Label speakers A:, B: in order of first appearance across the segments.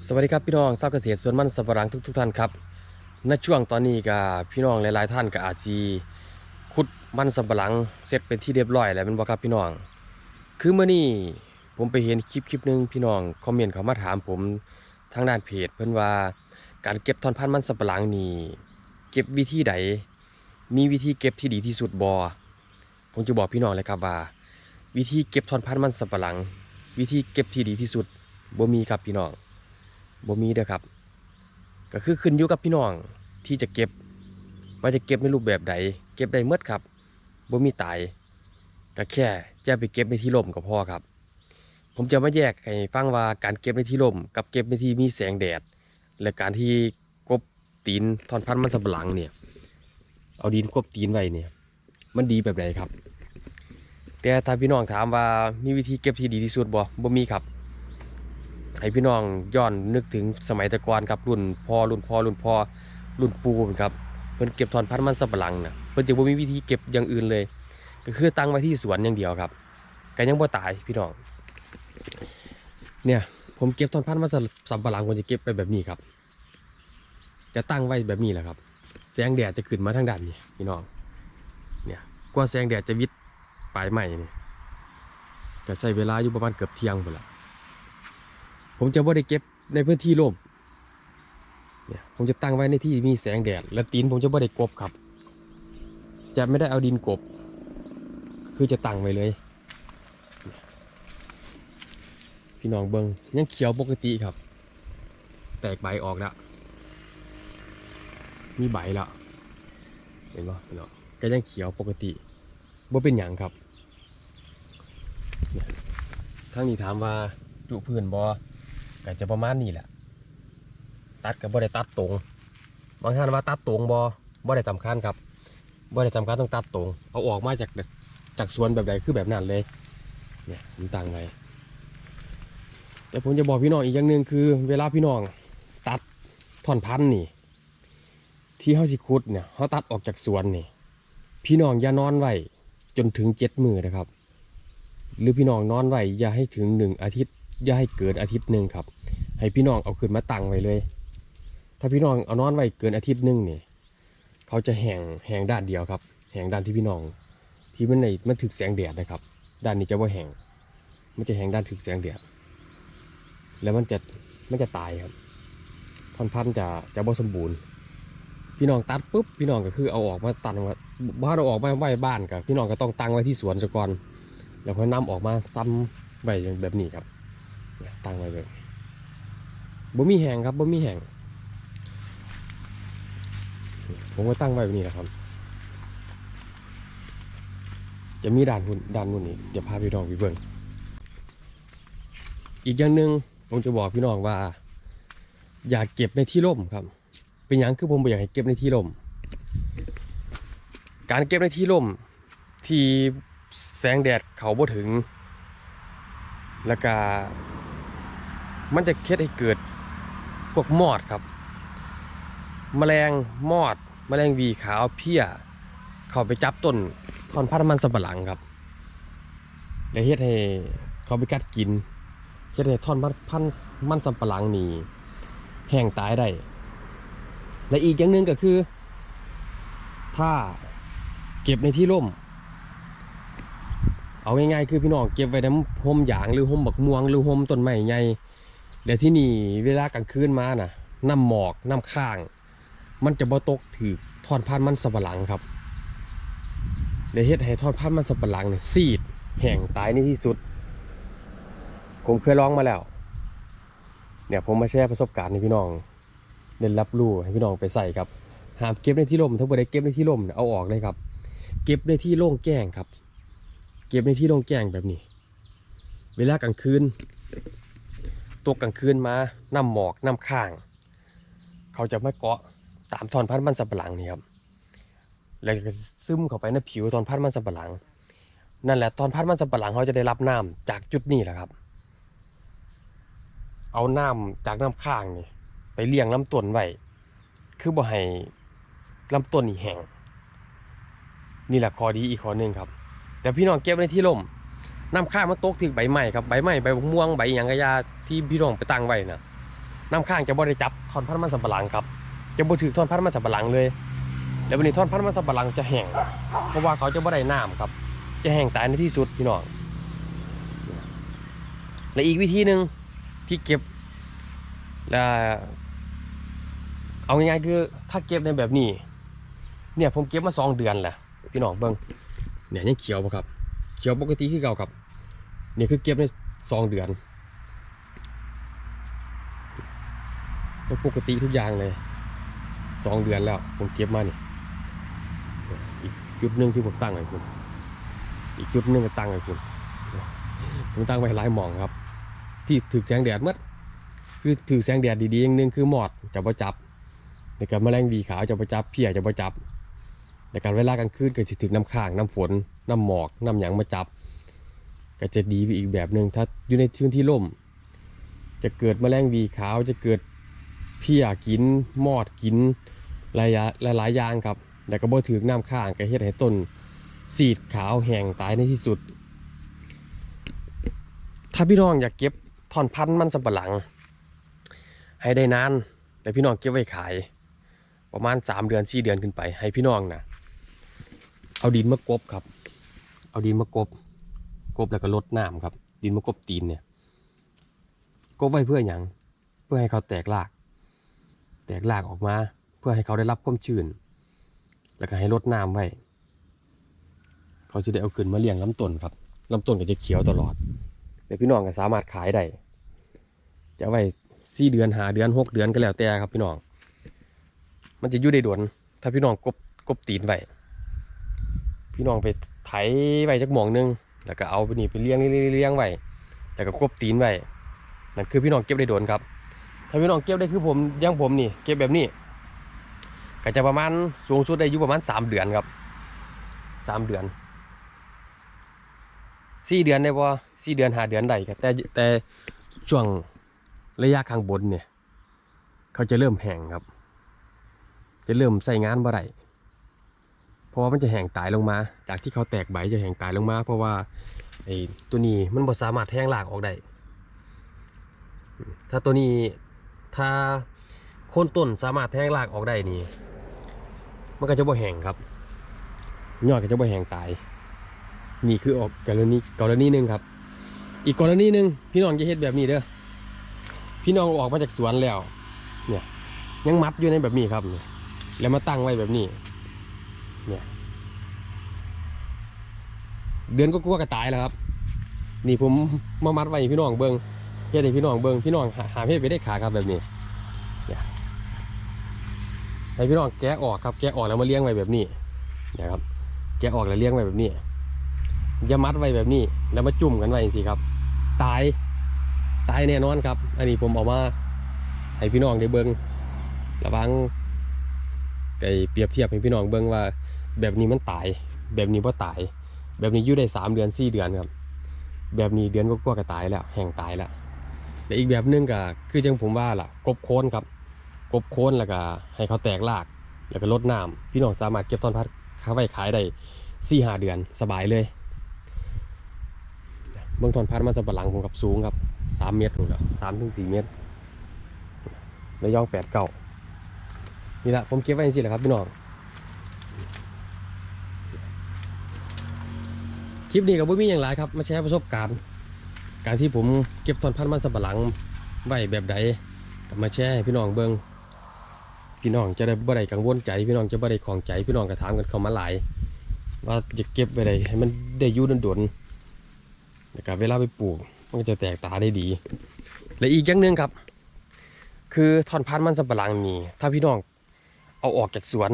A: สวัสดีครับพี่น้องชาวเกษตรสวนมันสับปะหลังทุกทุกๆท่านครับณช่วงตอนนี้ก็พี่น้องหลายๆท่านก็อาจจะขุดมันสับปะหลังเสร็จเป็นที่เรียบร้อยแล้วแมันบ่ครับพี่น้อง คือเมื่อนี้ผมไปเห็นคลิปคลิปหนึงพี่น้องคอมเมนต์เขามาถามผมทางด้านเพจเพิ่นว่าการเก็บทอนพันธุ์มันสับปะหลังนี่เก็บวิธีใดมีวิธีเก็บที่ดีที่สุดบ่ผมจะบอกพี่น้องเลยครับว่า วิธีเก็บทอนพันธุ์มันสับปะหลัง วิธีเก็บที่ดีที่สุดบ่มีครับพี่น้อง บ่มีเด้อครับ ก็คือขึ้นอยู่กับพี่น้องที่จะเก็บว่าจะเก็บในรูปแบบใดเก็บได้เมื่อครับบ่มีตายก็แค่จะไปเก็บในที่ร่มก็พอครับ ผมจะมาแยกให้ฟังว่าการเก็บในที่ร่ม กับเก็บในที่มีแสงแดด และการที่กบตีนทอนพันธุ์มันสำปะหลังเนี่ย เอาดินกบตีนไว้เนี่ย มันดีแบบไหนครับ แต่ถ้าพี่น้องถามว่ามีวิธีเก็บที่ดีที่สุดบ่บ่มีครับ ให้พี่น้องย้อนนึกถึงสมัยตะกอนครับรุ่นพอรุ่นพอรุ่นพอรุ่นปูนครับเพิ่นเก็บถอนพันธุ์มันสำปะหลังนะเพิ่นจะบ่มีวิธีเก็บอย่างอื่นเลย ก็คือตั้งไว้ที่สวนอย่างเดียวครับก็ยังบ่ตายพี่น้องเนี่ยผมเก็บถอนพันธุ์มันสำปะหลังผมจะเก็บไปแบบนี้ครับ จะตั้งไว้แบบนี้แหละครับ แสงแดดจะขึ้นมาทางด้านนี้พี่น้องเนี่ยกว่าแสงแดดจะวิดปลายใหม่นี่ก็ใช้เวลาอยู่ประมาณเกือบเที่ยงพุ่นละ ผมจะบ่ได้เก็บในพื้นที่ร่มเนี่ยผมจะตั้งไว้ในที่มีแสงแดด และตีนผมจะบ่ได้กบครับ จะไม่ได้เอาดินกบ คือจะตั้งไว้เลย พี่น้องเบิงยังเขียวปกติครับ แตกใบออกแล้วมีใบแล้วเห็นปะพี่น้องก็ยังเขียวปกติบ่เป็นหยังครับเนี่างนี้ถามว่าจุพื้นบ่ ก็จะประมาณนี้แหละตัดกับบ่ได้ตัดตรง บางท่านว่าตัดตรงบ่บ่ได้สำคัญครับบ่ได้สำคัญต้องตัดตรง เอาออกมาจากจากสวนแบบใดคือแบบนั้นเลยเนี่ยผมตั้งไว้แต่ผมจะบอกพี่น้องอีกอย่างหนึ่งคือ เวลาพี่น้องตัดท่อนพันธุ์นี่ ที่เฮาสิขุดเนี่ยเฮาตัดออกจากสวนนี่ พี่น้องอย่านอนไว้จนถึงเจ็ดมือนะครับ หรือพี่น้องนอนไว้อย่าให้ถึงหนึ่งอาทิตย์ อย่าให้เกินอาทิตย์หนึ่งครับ ให้พี่น้องเอาขึ้นมาตั้งไว้เลย ถ้าพี่น้องเอานอนไว้เกินอาทิตย์หนึ่งเนี่ยเขาจะแห้งแห้งด้านเดียวครับแห้งด้านที่พี่น้อง ที่มันในมันถึกแสงแดดนะครับ ด้านนี้จะว่าแห้งมันจะแห้งด้านถึกแสงแดดแล้วมันจะมันจะตายครับท่อนพันธุ์จะจะบ่สมบูรณ์ พี่น้องตัดปุ๊บพี่น้องก็คือเอาออกมาตัดว่าบ้านเอาออกมาไว้บ้านกับพี่น้องก็ต้องตั้งไว้ที่สวนซะก่อนแล้วค่อยนำออกมาซ้ำไว้อย่างแบบนี้ครับ ตั้งไว้แบบบ่มีแหงครับบ่มีแหงผมก็ตั้งไว้แบบนี้นะครับ จะมีด่านหุ่นด่านนู่นนี่เดี๋ยวพาพี่น้องไปเบิ่งอีกอย่างหนึ่งผมจะบอกพี่น้องว่า อย่าเก็บในที่ร่มครับ เป็นอย่างคือผมบ่อยากให้เก็บในที่ร่ม การเก็บในที่ร่มที่แสงแดดเขาบ่ถึง แล้วก็ มันจะเคล็ดให้เกิดพวกมอดครับแมลงมอดแมลงวีขาวเพี้ย เข้าไปจับต้นทอนพันธุ์มันสำปะหลังครับและเฮ็ดให้เขาไปกัดกินเฮ็ดให้ท่อนพันธุ์มันสำปะหลังนี่แห้งตายได้ และอีกอย่างหนึ่งก็คือ ถ้าเก็บในที่ร่ม เอาง่ายๆคือพี่น้องเก็บไว้ในห่มหยางหรือห่มบักม่วงหรือห่มต้นไม้ใหญ่ เดี๋ยวที่นี่เวลากลางคืนมาน่ะน้ำหมอกน้ำข้าง มันจะบ่ตกถือทอนพันมันสับปะหลังครับเดี๋ยวเฮ็ดให้ทอนพันมันสับปะหลังเนี่ยซีดแห้งตายในที่สุด ผมเคยลองมาแล้ว เนี่ยผมมาแชร์ประสบการณ์ให้พี่น้องได้รับรู้ให้พี่น้องไปใส่ครับหามเก็บในที่ร่มถ้าบ่ได้เก็บในที่ร่มเนี่ยเอาออกเลยครับ เก็บในที่โล่งแจ้งครับ เก็บในที่โล่งแจ้งแบบนี้ เวลากลางคืน ตกกลางคืนมาน้ำหมอกน้ำข้าง เขาจะมาเกาะตามทอนพันธุ์มันสับปะหลังนี่ครับแล้วก็ซึมเข้าไปในผิวทอนพันธุ์มันสับปะหลัง นั่นแหละทอนพันธุ์มันสับปะหลังเขาจะได้รับน้ำจากจุดนี้แหละครับ เอาน้ำจากน้ำข้างนี่ไปเลี้ยงลำต้นไว้คือบ่ให้ลำต้นนี่แห้งนี่แหละข้อดีอีกข้อหนึ่งครับ แต่พี่น้องเก็บในที่ร่ม น้ำข้างมันตกถึงใบไม้ครับใบไม้ใบม่วงใบหยางกระยาที่พี่น้องไปตั้งไว้นะน้ำข้างจะบ่ได้จับท่อนพันมันสำปะหลังครับ จะบ่ถือท่อนพันมันสำปะหลังเลย แล้ววันนี้ท่อนพันมันสำปะหลังจะแห้งเพราะว่าเขาจะบ่ได้น้ำครับ จะแห้งตายในที่สุดพี่น้องและอีกวิธีหนึ่งที่เก็บและเอาง่ายๆคือถ้าเก็บในแบบนี้ เนี่ยผมเก็บมาสองเดือนแหละพี่น้องเบิ่งเนี่ยยังเขียวปะครับ เขียวปกติคือเก่าครับ นี่ยคือเก็บในสองเดือนก็ปกติทุกอย่างเลยสองเดือนแล้ว ผมเก็บมานี่อีกจุดหนึ่งที่ผมตั้งไว้คุณอีกจุดหนึ่งก็ตั้งไว้คุณผมตั้งไว้หลายหมองครับ ที่ถือแสงแดดมัดคือถือแสงแดดดีๆอย่างหนึงคือหมอดจะประจับในการแมลงวีขาวจะประจับเพี้ยจะประจับในการเวลากลางคืนก็จะถึงน้ำค้างน้ำฝนน้ำหมอกน้ำหยังมาจับ ก็จะดีไปอีกแบบหนึ่งถ้าอยู่ในพื้นที่ร่ม จะเกิดแมลงวีขาวจะเกิดเพี้ยกินมอดกินหลายอย่างหลายอย่างครับแต่ก็บ่ถึงน้ำค้างก็เฮ็ดให้ต้นสีดขาวแห้งตายในที่สุด ถ้าพี่น้องอยากเก็บท่อนพันธุ์มันสำปะหลัง ให้ได้นานแต่พี่น้องเก็บไว้ขาย ประมาณ 3 เดือน 4 เดือนขึ้นไป ให้พี่น้องนะเอาดินมากบครับ เอาดินมากบ กบแล้วก็ลดน้ำครับ ดินมากบตีนเนี่ยกบไว้เพื่ออย่างเพื่อให้เขาแตกราก แตกรากออกมา เพื่อให้เขาได้รับความชื้น แล้วก็ให้ลดน้ำไว้ เขาจะได้เอาขึ้นมาเลี้ยงลำต้นครับลำต้นก็จะเขียวตลอดเดี๋ยวพี่น้องก็สามารถขายได้จะไว้สี่เดือนหาเดือนหกเดือนก็แล้วแต่ครับพี่น้อง มันจะอยู่ได้โดนถ้าพี่น้องกบกบตีนไว้พี่น้องไปไถไว้จักหมองหนึง แล้วก็เอาไปนี่ไปเลี้ยงเลี้ยงเลี้ยงไว้แล้วก็กบตีนไว้นั่นคือพี่น้องเก็บได้โดนครับ ถ้าพี่น้องเก็บได้คือผมอยังผมนี่ เก็บแบบนี้ก็จะประมาณสูงสุดได้อยู่ประมาณสามเดือนครับสามเดือนสี่เดือนได้บ่สี่เดือนหาเดือนได้ครับแต่แต่ช่วงระยะข้างบนเนี่ย เขาจะเริ่มแห้งครับ จะเริ่มใส่งานบ่ได้ เพราะว่ามันจะแห้งตายลงมา จากที่เขาแตกใบจะแห้งตายลงมา เพราะว่าไอ้ตัวนี้มันบ่สามารถแทงรากออกได้ถ้าตัวนี้ถ้าโคนต้นสามารถแทงรากออกได้นี่มันก็จะบ่แห้งครับ ยอดก็จะบ่แห้งตาย นี่คือออกกรณีกรณีหนึ่งครับ อีกกรณีหนึ่งพี่น้องจะเฮ็ดแบบนี้เด้อพี่น้องออกมาจากสวนแล้ว เนี่ยยังมัดอยู่ในแบบนี้ครับ แล้วมาตั้งไว้แบบนี้ เนี่ยเดือนก็กลัวกระตายแล้วครับ นี่ผมมามัดไว้พี่น้องเบิ้งเฮ็ดให้พี่น้องเบิ้งพี่น้องหาหาเฮ็ดไปได้ขาครับแบบนี้เนี่ยให้พี่น้องแกะออกครับแกะออกแล้วมาเลี้ยงไว้แบบนี้นี่ยครับ แกะออกแล้วเลี้ยงไว้แบบนี้อย่ามัดไว้แบบนี้แล้วมาจุ่มกันไว้สิครับ ตายตายแน่นอนครับ อันนี้ผมเอามาให้พี่น้องได้เบิ้งระวัง ไก่เปรียบเทียบให้พี่น้องเบิ้งว่า แบบนี้มันตาย แบบนี้ว่าตาย แบบนี้อยู่ได้สามเดือนสี่เดือนครับ แบบนี้เดือนก็กลัวาๆก็ตายแล้ว แห้งตายแล้วแต่อีกแบบหนึงก็คือจังผมว่าล่ะกบโคนครับกบโคนแล้วก็ให้เขาแตกราก แล้วก็ลดน้ำพี่น้องสามารถเก็บต้นพัดค้าไว้ขายได้สี่ห้าเดือนสบายเลยเบื้องต้นพัดมันจะบหลังผมกับสูงครับสามเมตรนู่นแหละสามถึงสี่เมตรระยองแปดเก้า นี่แหละผมเก็บไว้จริงๆแหละครับพี่น้องคลิปนี้กับบุ้มีอย่างไรครับมาแชร์ประสบการณ์ การที่ผมเก็บทอนพันธุ์มันสำปะหลังไว้แบบใดกับมาแชร์ให้พี่น้องเบิ้งพี่น้องจะได้บ่ได้กังวลใจ พี่น้องจะบ่ได้ของใจ พี่น้องก็ถามกันเข้ามาหลาย ว่าจะเก็บไว้ได้ให้มันได้อยู่ดนๆนะครับเวลาไปปลูก มันก็จะแตกตาได้ดี และอีกอย่างหนึ่งครับ คือทอนพันธุ์มันสำปะหลังนี่ถ้าพี่น้อง เอาออกจากสวน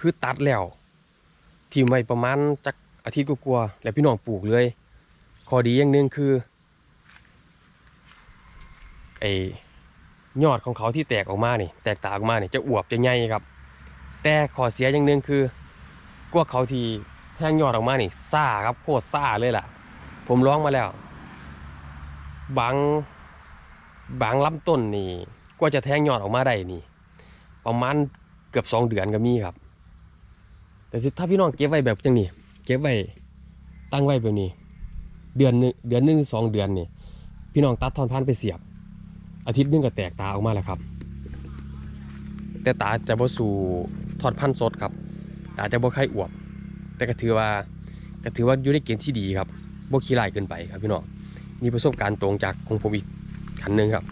A: คือตัดแล้วทิ่มไว้ประมาณจักอาทิตย์กลัวๆแล้วพี่น้องปลูกเลยข้อดีอย่างหนึ่งคือไอ้ยอดของเขาที่แตกออกมานี่แตกตาออกมานี่จะอวบจะใหญ่ครับ แต่ข้อเสียอย่างหนึ่งคือกวกเขาที่แทงยอดออกมานี่ซ่าครับโคตรซ่าเลยล่ะ ผมร้องมาแล้ว บางบางลำต้นนี่กว่าจะแทงยอดออกมาได้นี่ ประมาณ เกือบสองเดือนก็มีครับ แต่ถ้าพี่น้องเก็บไว้แบบจังนี่เก็บไว้ตั้งไว้แบบนี้ เดือนหนึงเดือนหนึงสองเดือนนี่พี่น้องตัดทอนพันธุ์ไปเสียบ อาทิตย์นึงก็แตกตาออกมาแล้วครับ แต่ตาจะบ่สู่ทอดพันธุ์สดครับตาจะบ่ไข่อวบ แต่ก็ถือว่าก็ถือว่าอยู่ในเกณฑ์ที่ดีครับบ่ขี้ร้ายเกินไปครับพี่น้องมีประสบการณ์ตรงจากของผมอีกขันหนึ่งครับ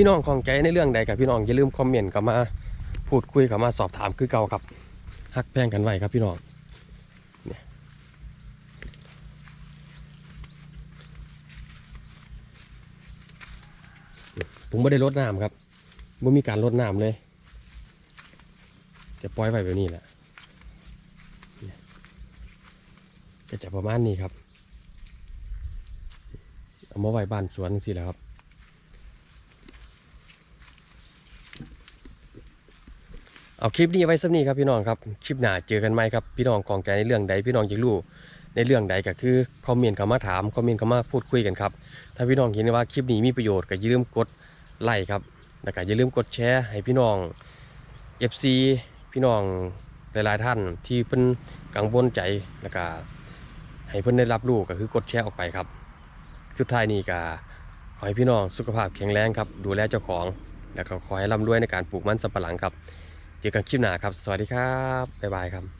A: พี่น้องของใจในเรื่องใดกับพี่น้องอย่าลืมคอมเมนต์เข้ามาพูดคุยเข้ามาสอบถามคือเก่าครับฮักแพงกันไว้ครับพี่น้องเนี่ยผมไม่ได้ลดน้ำครับไม่มีการลดน้ำเลย จะปล่อยไว้แบบนี้แหละก็จะประมาณนี้ครับ เอามาไว้บ้านสวนสิแหล้วครับ เอาคลิปนี้ไว้สักนี้ครับพี่น้องครับคลิปหน้าเจอกันไหมครับพี่น้องกองใจในเรื่องใดพี่น้องอยากรู้ในเรื่องใดก็คือคอมเมนต์เข้ามาถามคอมเมนต์เข้ามาพูดคุยกันครับถ้าพี่น้องเห็นว่าคลิปนี้มีประโยชน์ก็อย่าลืมกดไลค์ครับแล้วก็อย่าลืมกดแชร์ให้พี่น้อง FC พี่น้องหลายๆท่านที่เพิ่นกังวลใจแล้วก็ให้เพิ่นได้รับรู้ก็คือกดแชร์ออกไปครับ สุดท้ายนี้ก็ขอให้พี่น้องสุขภาพแข็งแรงครับ ดูแลเจ้าของ แล้วก็ขอให้ร่ำรวยในการปลูกมันสำปะหลังครับ เจอกันคลิปหน้าครับ สวัสดีครับ บ๊ายบายครับ